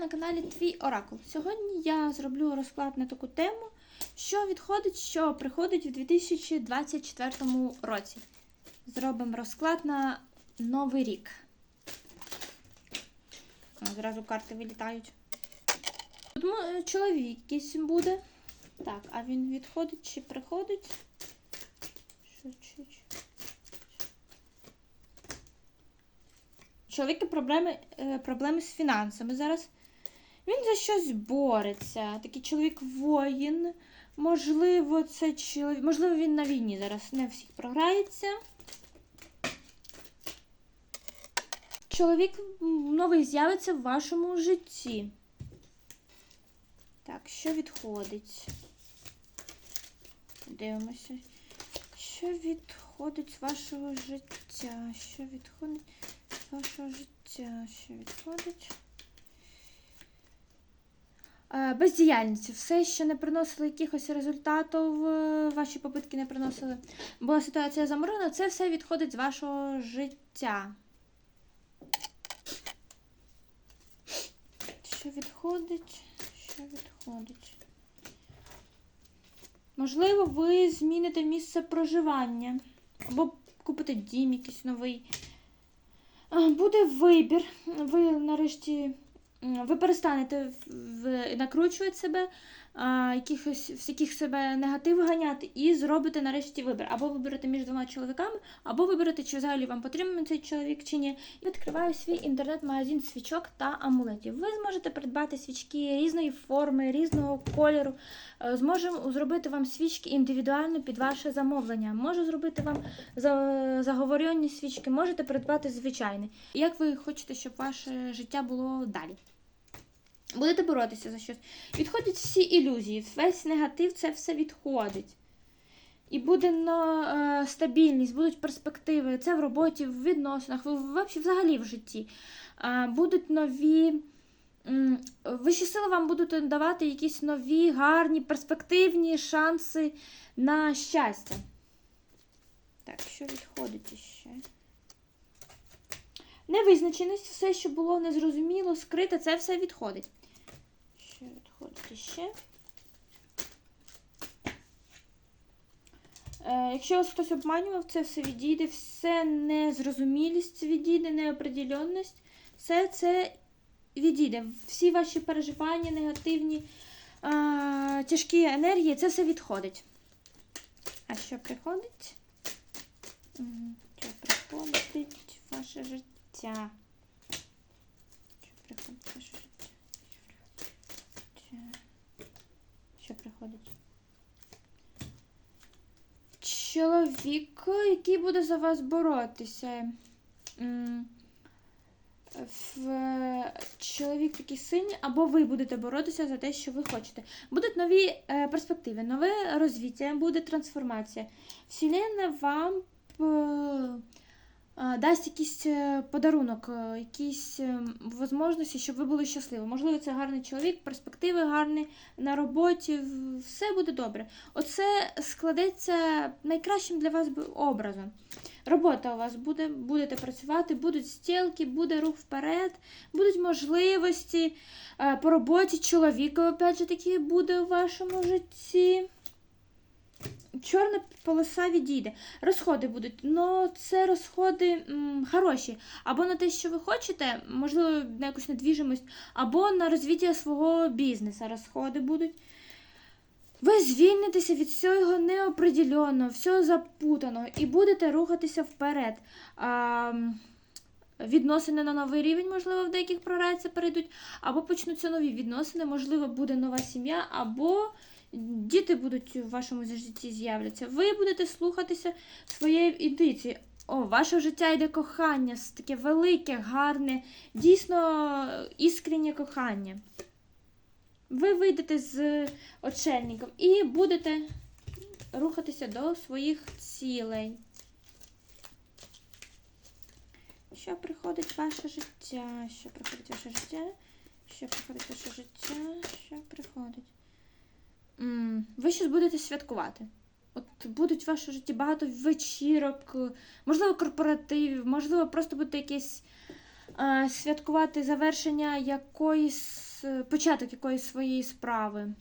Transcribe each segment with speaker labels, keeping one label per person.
Speaker 1: на каналі Твій Оракул. Сьогодні я зроблю розклад на таку тему, що відходить, що приходить у 2024 році. Зробимо розклад на Новий рік. Зразу карти вилітають. Мо- чоловік якийсь буде. Так, а він відходить чи приходить? Що, чи, чи? чоловіка проблеми, е, проблеми з фінансами зараз. Він за щось бореться. Такий чоловік воїн. Можливо, це чоловік. Можливо, він на війні зараз не всіх програється. Чоловік новий з'явиться в вашому житті. Так, що відходить? Дивимося. Що відходить з вашого життя? Що відходить з вашого життя? Що відходить? Е, Бездіяльність. Все, що не приносило якихось результатів, е, ваші попитки не приносили. Була ситуація заморожена, це все відходить з вашого життя. Що відходить? Що відходить? Можливо, ви зміните місце проживання. Або купите дім якийсь новий. Буде вибір. Ви нарешті ви перестанете в- накручувати себе, якихось всяких себе негатив ганяти, і зробите нарешті вибір. Або виберете між двома чоловіками, або виберете, чи взагалі вам потрібен цей чоловік чи ні. І відкриваю свій інтернет-магазин свічок та амулетів. Ви зможете придбати свічки різної форми, різного кольору. Е, Зможемо зробити вам свічки індивідуально під ваше замовлення. Можу зробити вам за- заговорені свічки, можете придбати звичайні. Як ви хочете, щоб ваше життя було далі? Будете боротися за щось. Відходять всі ілюзії, весь негатив це все відходить. І буде но, е, стабільність, будуть перспективи. Це в роботі, в відносинах, в, в, взагалі в житті. Е, будуть нові. Вищі сили вам будуть давати якісь нові, гарні, перспективні шанси на щастя. Так, що відходить іще? Невизначеність, все, що було незрозуміло, скрите, це все відходить. Іще? Е, якщо вас хтось обманював, це все відійде, все незрозумілість відійде, неопределенність, все це відійде. Всі ваші переживання, негативні, а, тяжкі енергії, це все відходить. А що приходить? Що приходить в ваше життя? Що приходить в ваше життя? Що- Що? Чоловік, який буде за вас боротися. Чоловік такий сильний, або ви будете боротися за те, що ви хочете. Будуть нові е, перспективи, нове розвиття, буде трансформація. Вселенна вам е, дасть якийсь е, подарунок, е, якісь е, можливості, щоб ви були щасливі. Можливо, це гарний чоловік, перспективи гарні на роботі, все буде добре. Оце складеться найкращим для вас образом. Робота у вас буде, будете працювати, будуть стілки, буде рух вперед, будуть можливості е, по роботі чоловіка, опять же таки, буде у вашому житті. Чорна полоса відійде. Розходи будуть, але це розходи м, хороші. Або на те, що ви хочете, можливо, на якусь недвіжимость, або на розвиття свого бізнесу розходи будуть. Ви звільнитеся від всього неопределеного, всього запутаного і будете рухатися вперед. А, відносини на новий рівень, можливо, в деяких програється перейдуть, або почнуться нові відносини, можливо, буде нова сім'я, або діти будуть в вашому житті з'являться. Ви будете слухатися своєї інтуїції. О, ваше життя йде кохання, таке велике, гарне, дійсно іскреннє кохання. Ви вийдете з очельником і будете рухатися до своїх цілей. Що приходить в ваше життя? Що приходить в ваше життя? Що приходить в ваше життя? Що приходить? Ви щось будете святкувати. От будуть в вашому житті багато вечірок, е, можливо, корпоративів, можливо, просто буде якесь е, святкувати завершення якоїсь е, початок якоїсь своєї справи.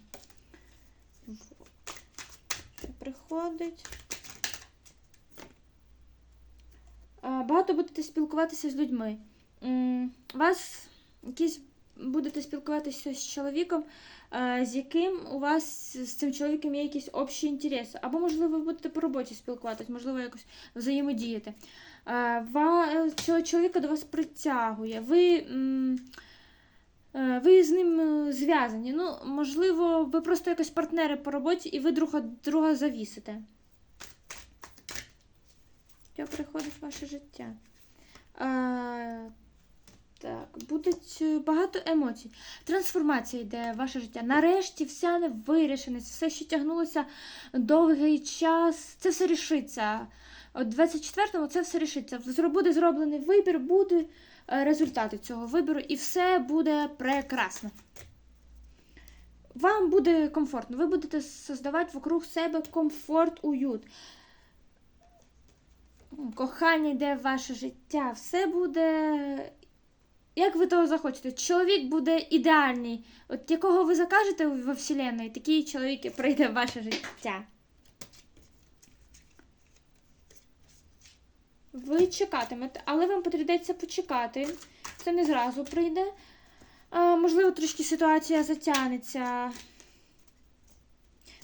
Speaker 1: Що приходить. А, Багато будете спілкуватися з людьми. М, Вас якісь будете спілкуватися з чоловіком, е, з яким у вас з цим чоловіком є якісь общі інтереси. Або, можливо, ви будете по роботі спілкуватись, можливо, якось взаємодіяти. Е, цього чоловіка до вас притягує. Ви, е, ви з ним е, зв'язані. Ну, можливо, ви просто якось партнери по роботі і ви друг від друга завісите. Що приходить в ваше життя? Так, будуть е, багато емоцій. Трансформація йде в ваше життя. Нарешті вся невирішеність, все, що тягнулося довгий час, це все рішиться. От 24-му це все рішиться. Буде зроблений вибір, буде е, результати цього вибору, і все буде прекрасно. Вам буде комфортно, ви будете создавати вокруг себе комфорт, уют. Кохання йде в ваше життя, все буде як ви того захочете. Чоловік буде ідеальний. От якого ви закажете во Вселенной, такий чоловік і прийде в ваше життя. Ви чекатимете, але вам потрібно почекати. Це не зразу прийде. А, можливо, трошки ситуація затягнеться.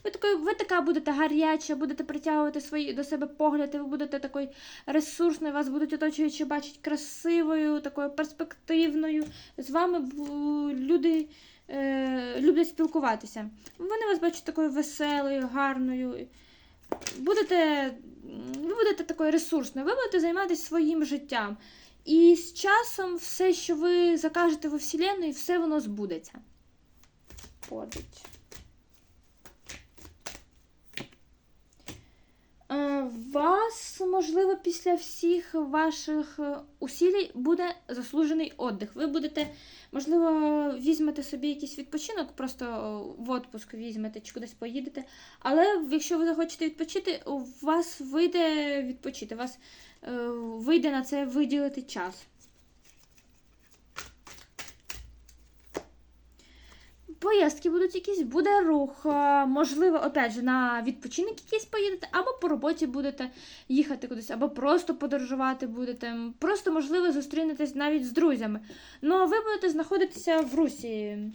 Speaker 1: Ви, такою, ви така будете гаряча, будете притягувати свої до себе погляди, ви будете такою ресурсною, вас будуть оточуючи, бачить красивою, такою перспективною. З вами люди е, люблять спілкуватися. Вони вас бачать такою веселою, гарною. Будете, ви будете такою ресурсною, ви будете займатися своїм життям. І з часом все, що ви закажете во Вселенної, все воно збудеться. Ходить. Е, Вас, можливо, після всіх ваших е, усілій буде заслужений віддих. Ви будете, можливо, візьмете собі якийсь відпочинок, просто е, в отпуск візьмете чи кудись поїдете. Але якщо ви захочете відпочити, у вас вийде відпочити, у вас е, вийде на це виділити час. Поїздки будуть якісь, буде рух. е, Можливо, опять же, на відпочинок якийсь поїдете, або по роботі будете їхати кудись, або просто подорожувати будете. Просто, можливо, зустрінетесь навіть з друзями. Ну, ви будете знаходитися в Русі е,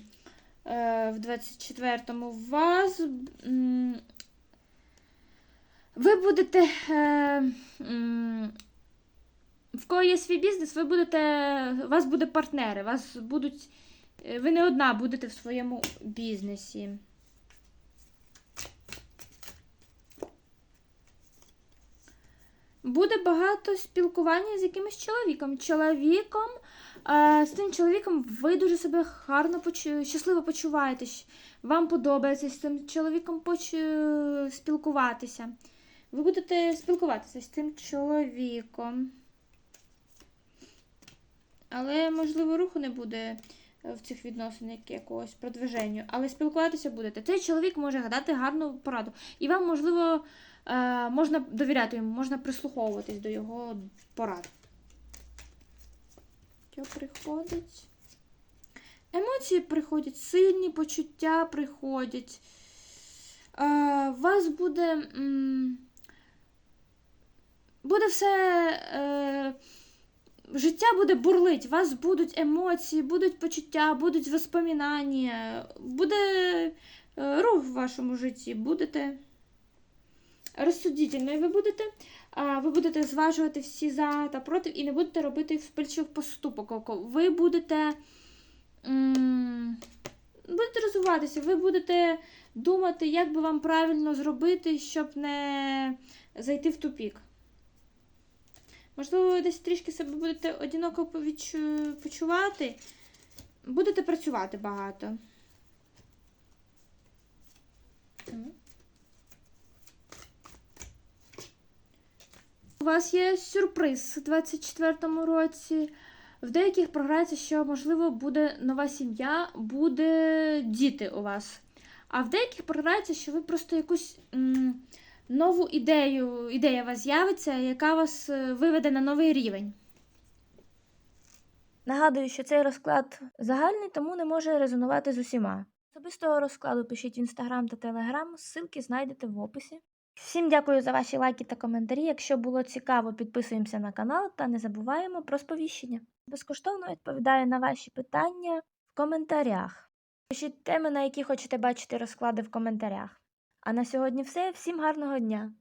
Speaker 1: в 24-му. Вас. Ви будете. Е, в кого є свій бізнес, ви будете. У вас буде партнери, вас будуть. Е, Ви не одна будете в своєму бізнесі. Буде багато спілкування з якимось чоловіком. Чоловіком, е, з тим чоловіком ви дуже себе гарно щасливо почуваєтесь. Вам подобається з цим чоловіком поч... спілкуватися. Ви будете спілкуватися з цим чоловіком. Але, можливо, руху не буде е, в цих відносинах якогось продвиження. Але спілкуватися будете. Цей чоловік може дати гарну пораду. І вам, можливо, е, можна довіряти йому, можна прислуховуватись до його порад. Що приходить? Емоції приходять, сильні почуття приходять. Е, у вас буде. буде все. Життя буде бурлить, у вас будуть емоції, будуть почуття, будуть воспоминання, буде е, рух в вашому житті, будете розсудительною ви будете, ви будете зважувати всі за та проти і не будете робити вспильчих поступок. Ви будете, будете розвиватися, ви будете думати, як би вам правильно зробити, щоб не зайти в тупік. Можливо, ви десь трішки себе будете одиноко почувати. Будете працювати багато. У вас є сюрприз у 24-му році. В деяких програється, що, можливо, буде нова сім'я, буде діти у вас. А в деяких програється, що ви просто якусь м, нову ідею, ідея у вас з'явиться, яка вас е, виведе на новий рівень. Нагадую, що цей розклад загальний, тому не може резонувати з усіма. Особистого розкладу пишіть в інстаграм та телеграм, ссылки знайдете в описі. Всім дякую за ваші лайки та коментарі. Якщо було цікаво, підписуємося на канал та не забуваємо про сповіщення. Безкоштовно відповідаю на ваші питання в коментарях. Пишіть теми, на які хочете бачити розклади в коментарях. А на сьогодні все. Всім гарного дня!